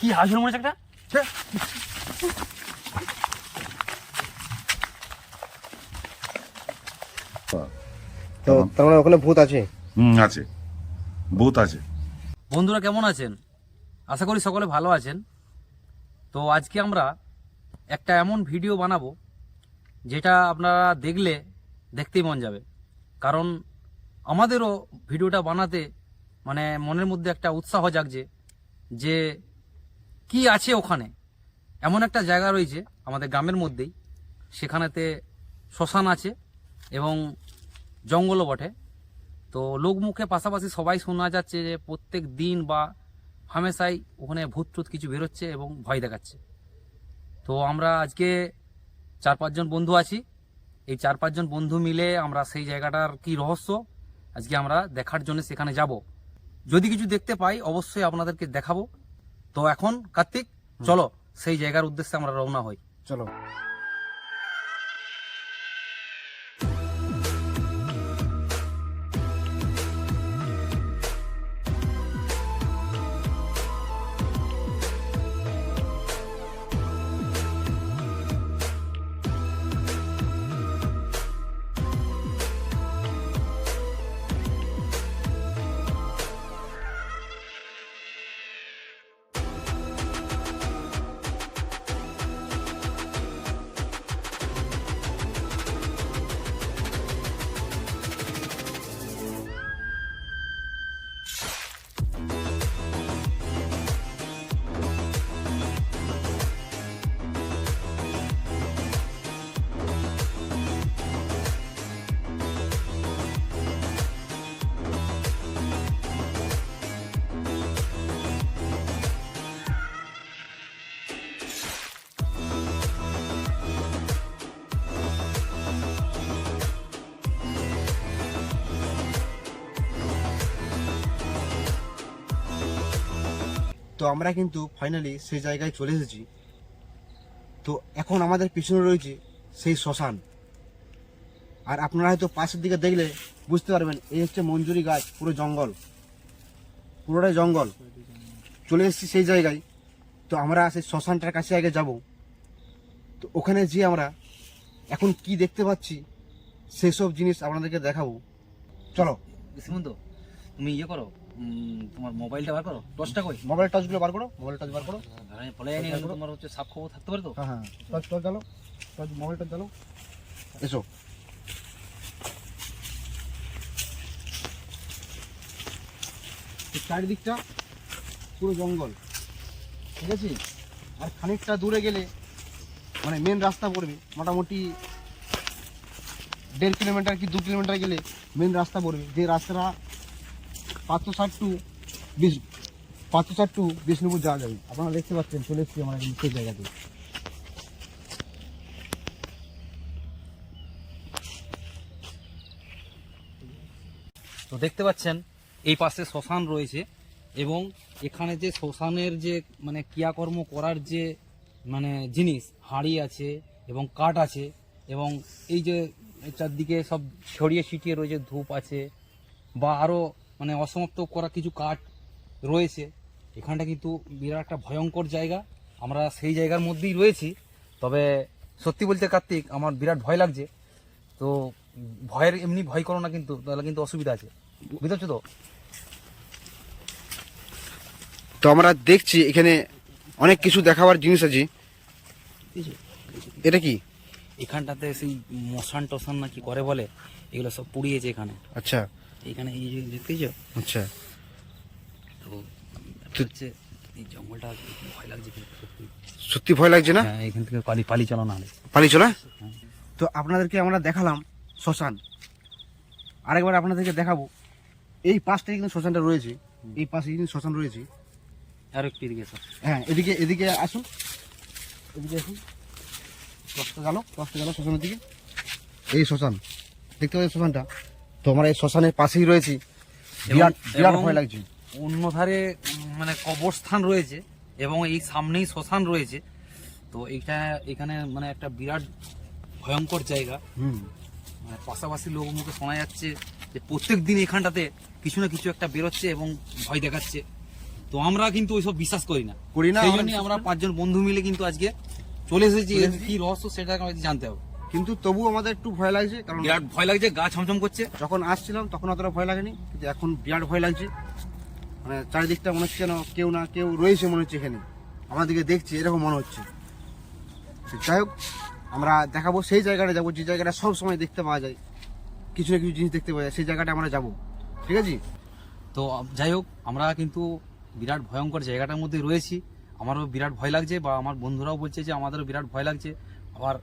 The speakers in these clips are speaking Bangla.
কি হাসল মনে একটা? তো তার মানে ওখানে ভূত আছে? হুম আছে। ভূত আছে। বন্ধুরা কেমন আছেন? আশা করি সকলে ভালো আছেন। তো আজকে আমরা একটা এমন ভিডিও বানাবো যেটা আপনারা দেখলে দেখতেই মন যাবে। কারণ আমাদেরও ভিডিওটা বানাতে মানে মনের মধ্যে একটা উৎসাহ জাগছে যে কি আছে ওখানে? এমন একটা জায়গা রয়েছে আমাদের গ্রামের মধ্যেই। সেখানেতে শ্মশান আছে এবং জঙ্গলও বটে। তো লোকমুখে পাশাপাশি সবাই শোনা যাচ্ছে যে প্রত্যেক দিন বা হামেশাই ওখানে ভূত টুত কিছু বেরোচ্ছে এবং ভয় দেখাচ্ছে। তো আমরা আজকে চার পাঁচজন বন্ধু আছি। এই চার পাঁচজন বন্ধু মিলে আমরা সেই জায়গাটার কি রহস্য, আজকে আমরা দেখার জন্য সেখানে যাব। যদি কিছু দেখতে পাই, অবশ্যই আপনাদেরকে দেখাবো। তো এখন কার্তিক চলো সেই জায়গার উদ্দেশ্যে আমরা রওনা হই। চলো। তো আমরা কিন্তু ফাইনালি সেই জায়গায় চলে এসেছি। তো এখন আমাদের পিছনে রয়েছে সেই শ্মশান। আর আপনারা হয়তো পাশের দিকে দেখলে বুঝতে পারবেন, এই হচ্ছে মঞ্জুরি গাছ, পুরো জঙ্গল। পুরোটাই জঙ্গল। চলে এসেছি সেই জায়গায়। তো আমরা সেই শ্মশানটার কাছে আগে যাব। তো ওখানে যেয়ে আমরা এখন কি দেখতে পাচ্ছি সেসব জিনিস আপনাদেরকে দেখাবো। চলো। সীমন্ত তুমি ইয়ে করো। তোমার মোবাইলটা বার করো? টর্চটা কই? মোবাইল টাচগুলো বার করো মোবাইল টাচ বার করো। জানি তোমার হচ্ছে সাপ খবর থাকতে পারে তো? হ্যাঁ হ্যাঁ। টচ টচ চালো টচ মোবাইলটা চালো এসো। এই চারিদিকটা পুরো জঙ্গল। ঠিক আছে? আর খানিকটা দূরে গেলে মানে মেন রাস্তা পড়বে। মোটামুটি দেড় কিলোমিটার কি দু কিলোমিটার গেলে মেন রাস্তা পড়বে। যে রাস্তাটা পাঁচশো ষাট টু বিশ পাঁচশো ষাট টু বিষ্ণুপুর যাওয়া যাবে। আপনারা দেখতে পাচ্ছেন, চলে এসেছি আমরা সেই জায়গাতে। তো দেখতে পাচ্ছেন, এই পাশে শ্মশান রয়েছে এবং এখানে যে শ্মশানের যে মানে ক্রিয়াকর্ম করার যে মানে জিনিস, হাঁড়ি আছে এবং কাঠ আছে এবং এই যে, চারদিকে সব ছড়িয়ে ছিটিয়ে রয়েছে ধূপ আছে বা আরও মানে অসমাপ্ত করা কিছু কাঠ রয়েছে। এখানটা কিন্তু বিরাট একটা ভয়ঙ্কর জায়গা। আমরা সেই জায়গার মধ্যেই রয়েছি। তবে সত্যি বলতে কার্তিক আমার বিরাট ভয় লাগছে। তো ভয়ের এমনি ভয় করো না কিন্তু তাহলে কিন্তু অসুবিধা আছে। বুঝতে পারছ তো? তো আমরা দেখছি এখানে অনেক কিছু দেখাবার জিনিস আছে। এটা কি? এখানটাতে সেই মশান টসান নাকি করে বলে? এগুলো সব পুড়িয়েছে এখানে। আচ্ছা। এখানে এই যে দেখতেইছো আচ্ছা। তো হচ্ছে এই জঙ্গলটা ভয় লাগছে কিন্তু সত্যি। ভয় লাগছে না? হ্যাঁ এখান থেকে পালি পালি চালো না হলে। পালি চলা? তো আপনাদেরকে আমরা দেখালাম শ্মশান। আরেকবার আপনাদেরকে দেখাবো। এই পাশটা কিন্তু শ্মশানটা রয়েছে। এই পাশে কিন্তু শ্মশান রয়েছে। আর একটু এদিকে হ্যাঁ এদিকে এদিকে আসুন এদিকে আসুন কষ্ট গেল কষ্ট গেল শ্মশানের দিকে। এই শ্মশান। দেখতে পাচ্ছি শ্মশানটা? তো আমরা এই শ্মশানের পাশেই রয়েছি। বিরাট বিরাট ভয় লাগছে। অন্য ধারে মানে কবরস্থান রয়েছে এবং এই সামনেই শ্মশান রয়েছে। তো এইটা এখানে মানে একটা বিরাট ভয়ঙ্কর জায়গা। হুম। মানে পাশাপাশি লোক মুখে শোনা যাচ্ছে যে প্রত্যেক দিন এখানটাতে কিছু না কিছু একটা বেরোচ্ছে এবং ভয় দেখাচ্ছে। তো আমরা কিন্তু ওইসব বিশ্বাস করি না। করি না, সেই আমরা আমরা পাঁচজন বন্ধু মিলে কিন্তু আজকে চলে এসেছি। কি রহস্য সেটা জানতে হবে। কিন্তু তবু আমাদের একটু ভয় লাগছে কারণ বিরাট ভয় লাগছে গা ছমছম করছে। যখন আসছিলাম তখন অতটা ভয় লাগেনি কিন্তু এখন বিরাট ভয় লাগছে। মানে চারিদিকটা মনে হচ্ছে কেউ না কেউ রয়েছে মনে হচ্ছে এখানে। আমাদেরকে দেখছে এরকম মনে হচ্ছে। যাই হোক আমরা দেখাবো সেই জায়গাটা যাব যে জায়গাটা সব সময় দেখতে পাওয়া যায়। কিছু না কিছু জিনিস দেখতে পাওয়া যায় সেই জায়গাটা আমরা যাব। ঠিক আছে? তো যাই হোক আমরা কিন্তু বিরাট ভয়ঙ্কর জায়গাটার মধ্যে রয়েছি। আমারও বিরাট ভয় লাগছে বা আমার বন্ধুরাও বলছে যে আমাদেরও বিরাট ভয় লাগছে। আবার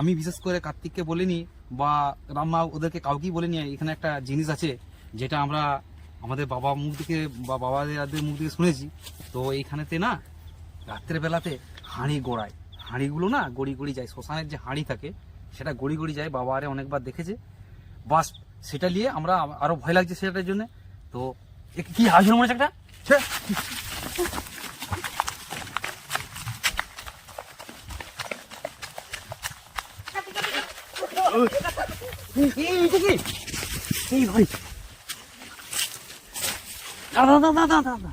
আমি বিশেষ করে কার্তিককে বলিনি বা রাম্মা ওদেরকে কাউকেই বলিনি, এখানে একটা জিনিস আছে যেটা আমরা আমাদের বাবা মুখ থেকে বা বাবাদের মুখ থেকে শুনেছি। তো এইখানেতে না রাত্রের বেলাতে হাঁড়ি গোড়ায়, হাঁড়িগুলো না গড়ি গড়ি যায়, শ্মশানের যে হাঁড়ি থাকে, সেটা গড়ি গড়ি যায়, বাবা আরে অনেকবার দেখেছে। বাস সেটা নিয়ে আমরা আরও ভয় লাগছে সেটার জন্য। তো কি হাসির মনে একটা ছ্যা। এই, এই, এটা কি? এই ভাই। দাদা দাদা দাদা দাদা।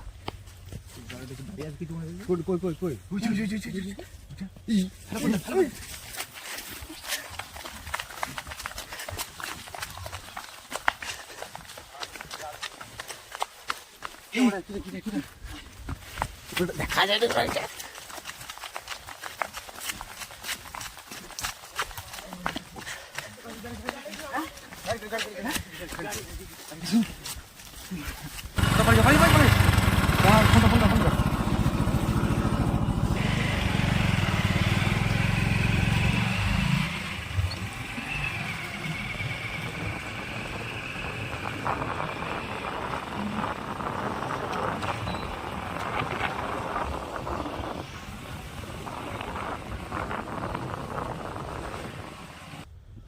কই কই কই কই ভাই ভাই ভাই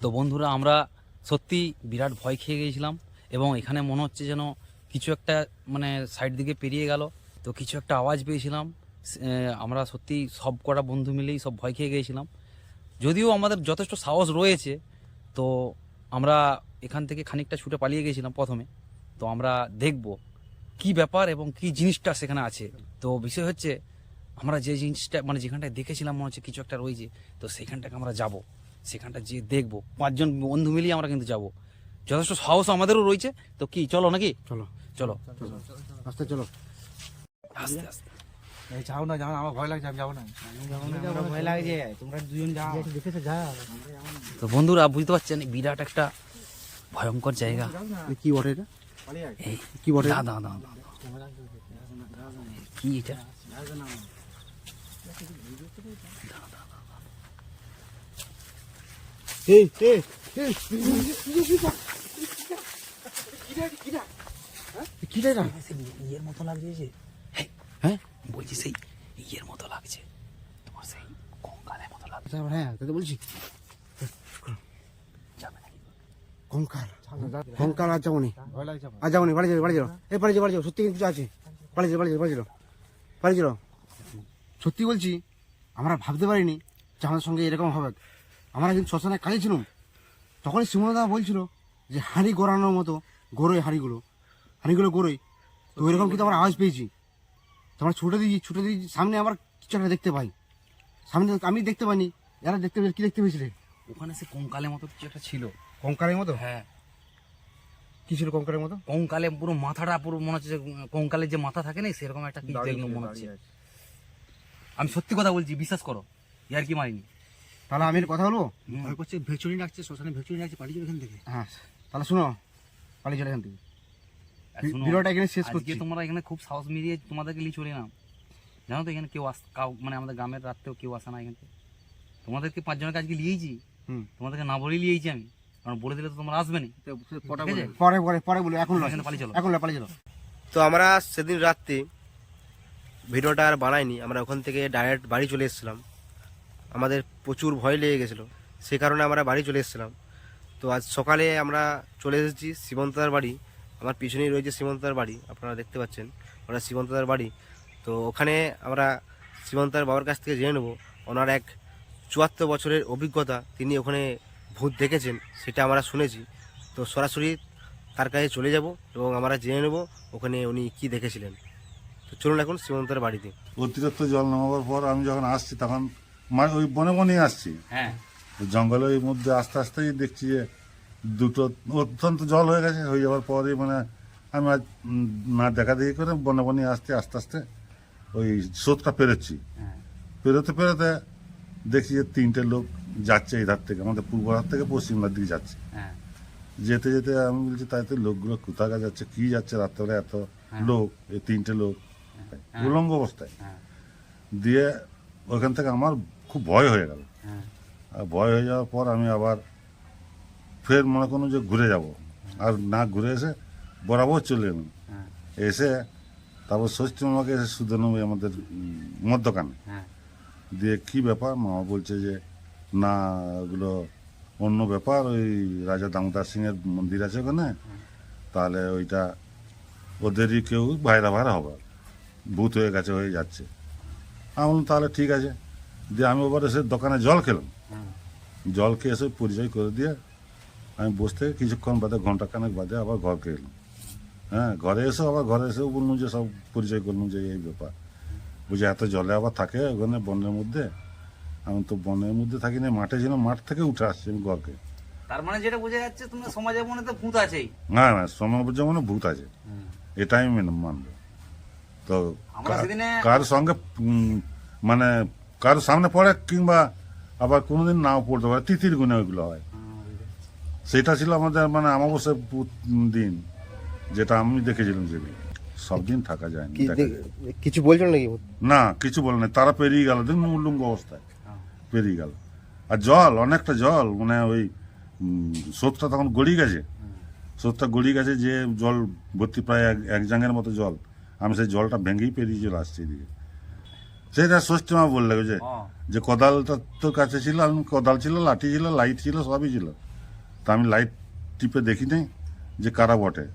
তো বন্ধুরা আমরা সত্যি বিরাট ভয় খেয়ে গিয়েছিলাম এবং এখানে মনে হচ্ছে যেন কিছু একটা মানে সাইড দিকে পেরিয়ে গেল। তো কিছু একটা আওয়াজ পেয়েছিলাম। আমরা সত্যি সব কটা বন্ধু মিলেই সব ভয় খেয়ে গিয়েছিলাম যদিও আমাদের যথেষ্ট সাহস রয়েছে, তো আমরা এখান থেকে খানিকটা ছুটে পালিয়ে গেছিলাম প্রথমে। তো আমরা দেখব কি ব্যাপার এবং কি জিনিসটা সেখানে আছে। তো বিষয় হচ্ছে, আমরা যে জিনিসটা মানে যেখানটায় দেখেছিলাম মনে হচ্ছে কিছু একটা রয়েছে, তো সেখানটাকে আমরা যাব। সেখানটা যে দেখব। পাঁচজন বন্ধু মিলিয়ে আমরা কিন্তু যাব। যথেষ্ট সাহস আমাদেরও রয়েছে। তো কি চলো নাকি? চলো। চলো। আস্তে চলো। আস্তে আস্তে। যাও না যাও না আমার ভয় লাগছে আমি যাব না। ভয় লাগছে। তোমরা দুজন যাও। দেখেছ যা তো বন্ধুরা বুঝতে পারছেন বিরাট একটা ভয়ঙ্কর জায়গা। কি বটে এটা? এই কি বটে দা দা দা। কি এটা? এই এই ইয়ের মতো লাগছে যে হ্যাঁ? বলছি সেই ইয়ের মতো লাগছে। তোমার সেই কঙ্কালের মতো লাগছে। আচ্ছা, হ্যাঁ তাই তো বলছি। যাবে? কঙ্কাল। কঙ্কাল আর যাবনি আর যাবনি বাড়ি যাবে বাড়ি যাও এই বাড়ি যাও বাড়ি যাও সত্যি কিন্তু কিছু আছে। বাড়ি যাও বাড়ি যাও বাড়ি যাও বাড়ি যাও সত্যি বলছি আমরা ভাবতে পারিনি যে আমাদের সঙ্গে এরকম হবে। আমরা কিন্তু শ্মশানে কাজে ছিলাম। তখনই সিমনদা বলছিল যে হাঁড়ি গড়ানোর মতো গড়োয় হাঁড়িগুলো। হাঁড়িগুলো গড়োই তো এরকম কিন্তু আমরা আওয়াজ পেয়েছি। তো আমরা ছুটে দিয়েছি ছুটে দিয়েছি। সামনে আবার কিছু একটা দেখতে পাই। সামনে আমি দেখতে পাইনি। এরা দেখতে পেয়েছি কী দেখতে পেয়েছিলে? ওখানে সে কঙ্কালের মতো কিছু একটা ছিল। কঙ্কালের মতো? হ্যাঁ। কি ছিল কঙ্কালের মতো? কঙ্কালে পুরো মাথাটা পুরো মনে হচ্ছে যে কঙ্কালের যে মাথা থাকে না সেরকম একটা কি দেখল মনে হচ্ছে। আমি সত্যি কথা বলছি বিশ্বাস করো ইয়ার কি মারিনি তাহলে আমি কথা বলব? ভয় করছে ভেচুরি ডাকছে শ্মশানে ভেচুরি ডাকছে পালিয়ে যাবে এখান থেকে। হ্যাঁ তাহলে শুনো পালিয়ে চলে এখান থেকে। ভিডিওটা এখানে শেষ করছি। তোমরা এখানে খুব সাহস মিলিয়ে তোমাদেরকে নিয়ে চলে নাম জানো তো এখানে কেউ আস কাউ মানে আমাদের গ্রামের রাত্রেও কেউ আসে না এখানে তোমাদেরকে পাঁচজনকে আজকে লিয়েছি হুম। তোমাদেরকে না বলে লিয়েছি আমি। কারণ বলে দিলে তো তোমরা আসবে না? পরে পরে পরে বলো এখন। এখানে পালিয়ে চলো। এখন পালিয়ে চলো। তো আমরা সেদিন রাত্রে ভিডিওটা আর বানাইনি আমরা ওখান থেকে ডাইরেক্ট বাড়ি চলে এসেছিলাম। আমাদের প্রচুর ভয় লেগে গেছিল। সে কারণে আমরা বাড়ি চলে এসেছিলাম। তো আজ সকালে আমরা চলে এসেছি সীমন্তদার বাড়ি। আমার পিছনেই রয়েছে সীমন্তদার বাড়ি, আপনারা দেখতে পাচ্ছেন। ওরা সীমন্তদার বাড়ি। তো ওখানে আমরা সীমন্তদার বাবার কাছ থেকে জেনে নেব, ওনার এক চুয়াত্তর বছরের অভিজ্ঞতা তিনি ওখানে ভূত দেখেছেন, সেটা আমরা শুনেছি। তো সরাসরি তার কাছে চলে যাব এবং আমরা জেনে নেব ওখানে উনি কি দেখেছিলেন। তো চলুন এখন শ্রীমন্তের বাড়িতে। অতিরিক্ত জল নামাবার পর আমি যখন আসছি, তখন মানে ওই বনে বনেই আসছি। হ্যাঁ। জঙ্গলের মধ্যে আস্তে আস্তেই দেখছি যে দুটো অত্যন্ত জল হয়ে গেছে হয়ে যাওয়ার পরে মানে আমি আজ না দেখা দেখি করে বনে বনে আসতে আস্তে আস্তে ওই স্রোতটা পেরোচ্ছি। হ্যাঁ। পেরোতে পেরোতে দেখছি যে তিনটে লোক যাচ্ছে এই ধার থেকে আমাদের পূর্ব হাত থেকে পশ্চিম হাত দিকে যাচ্ছে। হ্যাঁ। যেতে যেতে আমি বলছি তাইতে লোকগুলো কোথাকার যাচ্ছে কি যাচ্ছে রাত্রে এত লোক এই তিনটে লোক? উলঙ্গ অবস্থায়। দিয়ে ওইখান থেকে আমার খুব ভয় হয়ে গেল। হ্যাঁ। আর ভয় হয়ে যাওয়ার পর আমি আবার ফের মনে করুন যে ঘুরে যাব। আর না ঘুরে এসে বরাবর চলে এলাম। হ্যাঁ। এসে তারপর ষষ্ঠী মামাকে এসে শুধু নেবে আমাদের মধ্যখানে হ্যাঁ। দিয়ে কি ব্যাপার? মামা বলছে যে না ওগুলো অন্য ব্যাপার। ওই রাজা দামোদর সিং এর মন্দির আছে ওখানে। তাহলে ওইটা ওদেরই কেউ ভাইরা ভাইরা হবে। ভূত হয়ে গেছে হয়ে যাচ্ছে। আমি বললাম তাহলে ঠিক আছে। দিয়ে আমি ওবার এসে দোকানে জল খেলাম। জল খেয়ে এসে পরিচয় করে দিয়ে আমি বসে থেকে কিছুক্ষণ বাদে ঘণ্টা খানেক বাদে আবার ঘরকে এলাম। হ্যাঁ ঘরে এসে আবার ঘরে এসেও বললাম যে সব পরিচয় করলাম যে এই ব্যাপার। বুঝে এত জলে আবার থাকে ওখানে বনের মধ্যে? আমি তো বনের মধ্যে থাকি না মাঠে ছিলাম মাঠ থেকে উঠে আসছি আমি ঘরকে তার মানে যেটা বোঝা যাচ্ছে তোমার সমাজের মনে তো ভূত আছেই। না ভূত আছে। এটাই আমি মেনে মানবো। তো কার সঙ্গে মানে কার সামনে পড়ে কিংবা আবার কোনোদিন নাও পড়তে পারে তিথির গুণে ওইগুলো হয়। সেটা ছিল আমাদের মানে অমাবস্যার পু- দিন যেটা আমি দেখেছিলাম যেগুলো সব দিন থাকা যায় না। কিছু বলছেন নাকি? না কিছু বলে না তারা পেরিয়ে গেল দেখুন উল্লুঙ্গ অবস্থায় পেরিয়ে গেল। আর জল অনেকটা জল মানে ওই স্রোতটা তখন গড়িয়ে গেছে। স্রোতটা গড়িয়ে গেছে যে জল ভর্তি প্রায় এক এক জাঙ্গের মতো জল। আমি সেই জলটা ভেঙেই পেরিয়ে চলে আসছি এদিকে। সেটা ষষ্ঠী মা বললে যে যে কোদালটা তোর কাছে ছিল আমি কোদাল ছিল লাঠি ছিল লাইট ছিল সবই ছিল। তা আমি লাইট টিপে দেখি নাই যে কারা বটে।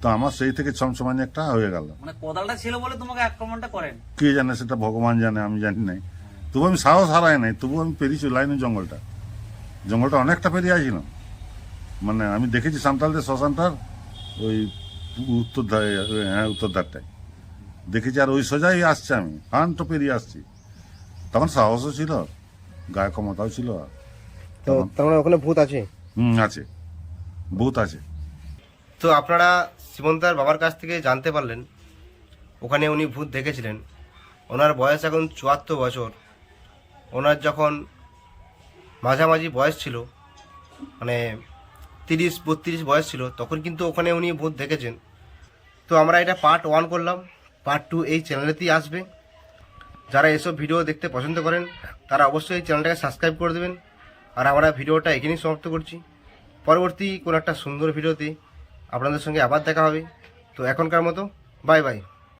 তো আমার সেই থেকে ছমছমানি একটা হয়ে গেল। মানে কোদালটা ছিল বলে তোমাকে আক্রমণটা করেন? কে জানে সেটা ভগবান জানে আমি জানি নাই। তবু আমি সাহস হারাই নাই তবু আমি পেরিয়েছি চলাইনি জঙ্গলটা। জঙ্গলটা অনেকটা পেরিয়ে আসছিলাম মানে আমি দেখেছি সান্তালদের শ্মশানটার ওই উত্তর ধারে হ্যাঁ উত্তর ধারটায় দেখেছি আর ওই সোজাই আসছে আমি। হানটো পেরিয়ে আসছি। তখন সাহসও ছিল গায়ে ক্ষমতাও ছিল। তো তার মানে ওখানে ভূত আছে? হুম আছে। বহুত আছে। তো আপনারা শ্রীমন্তার বাবার কাছ থেকে জানতে পারলেন ওখানে উনি ভূত দেখেছিলেন। ওনার বয়স এখন চুয়াত্তর বছর। ওনার যখন মাঝামাঝি বয়স ছিল মানে তিরিশ বত্রিশ বয়স ছিল তখন কিন্তু ওখানে উনি ভূত দেখেছেন। তো আমরা এটা পার্ট ওয়ান করলাম। পার্ট টু এই চ্যানেলেতেই আসবে। যারা এসব ভিডিও দেখতে পছন্দ করেন, তারা অবশ্যই এই চ্যানেলটাকে সাবস্ক্রাইব করে দেবেন। আর আমরা ভিডিওটা এখানেই সমাপ্ত করছি। পরবর্তী কোনো একটা সুন্দর ভিডিওতে আপনাদের সঙ্গে আবার দেখা হবে। তো এখনকার মতো বাই বাই